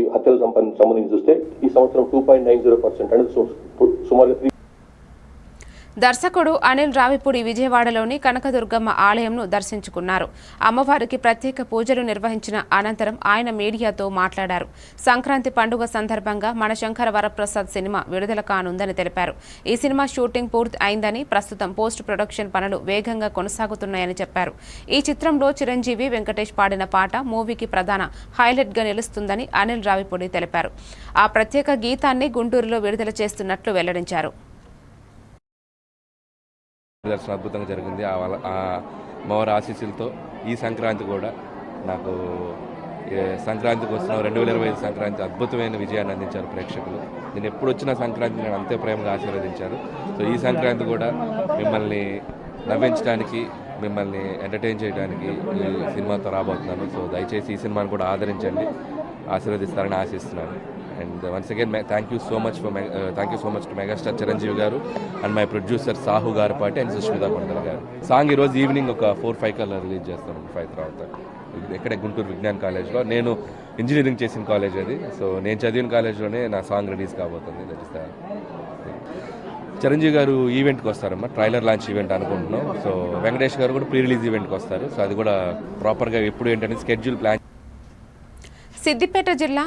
ఈ సంబంధించి చూస్తే ఈ సంవత్సరం two point nine zero percent అనేది సుమారుగా త్రీ దర్శకుడు అనిల్ రావిపూడి విజయవాడలోని కనకదుర్గమ్మ ఆలయంను దర్శించుకున్నారు. అమ్మవారికి ప్రత్యేక పూజలు నిర్వహించిన అనంతరం ఆయన మీడియాతో మాట్లాడారు. సంక్రాంతి పండుగ సందర్భంగా మన శంకర వరప్రసాద్ సినిమా విడుదల కానుందని తెలిపారు. ఈ సినిమా షూటింగ్ పూర్తి అయిందని ప్రస్తుతం పోస్ట్ ప్రొడక్షన్ పనులు వేగంగా కొనసాగుతున్నాయని చెప్పారు. ఈ చిత్రంలో చిరంజీవి వెంకటేష్ పాడిన పాట మూవీకి ప్రధాన హైలైట్గా నిలుస్తుందని అనిల్ రావిపూడి తెలిపారు. ఆ ప్రత్యేక గీతాన్ని గుంటూరులో విడుదల చేస్తున్నట్లు వెల్లడించారు. దర్శనం అద్భుతంగా జరిగింది. ఆ అమ్మవారి ఆశీస్సులతో ఈ సంక్రాంతి కూడా నాకు సంక్రాంతికి వస్తున్న రెండు వేల ఇరవై ఐదు సంక్రాంతి అద్భుతమైన విజయాన్ని అందించారు ప్రేక్షకులు. నేను ఎప్పుడు వచ్చిన సంక్రాంతి నేను అంతే ప్రేమగా ఆశీర్వదించారు. సో ఈ సంక్రాంతి కూడా మిమ్మల్ని నవ్వించడానికి మిమ్మల్ని ఎంటర్టైన్ చేయడానికి ఈ సినిమాతో రాబోతున్నాను. సో దయచేసి ఈ సినిమాను కూడా ఆదరించండి. ఆశీర్వదిస్తారని ఆశిస్తున్నాను. And once again thank you so much for thank you so much to megastar Chiranjeevi garu and my producer Sahu గారి పాటి అండ్ సుష్మిత కొండల గారు. సాంగ్ ఈరోజు ఈవినింగ్ ఒక ఫోర్ ఫైవ్ కల్లా రిలీజ్ చేస్తాను ఫైవ్ తర్వాత. ఇక్కడే గుంటూరు విజ్ఞాన్ కాలేజ్లో నేను ఇంజనీరింగ్ చేసిన కాలేజ్ అది. సో నేను చదివిన కాలేజ్లోనే నా సాంగ్ రిలీజ్ కాబోతుంది. దట్ ఇస్ చిరంజీవి గారు ఈవెంట్కి వస్తారమ్మా. ట్రైలర్ లాంచ్ ఈవెంట్ అనుకుంటున్నాం. సో వెంకటేష్ గారు కూడా ప్రీ రిలీజ్ ఈవెంట్కి వస్తారు. సో అది కూడా ప్రాపర్గా ఎప్పుడు ఏంటనేది స్కెడ్యూల్ ప్లాన్ సిద్దిపేట జిల్లా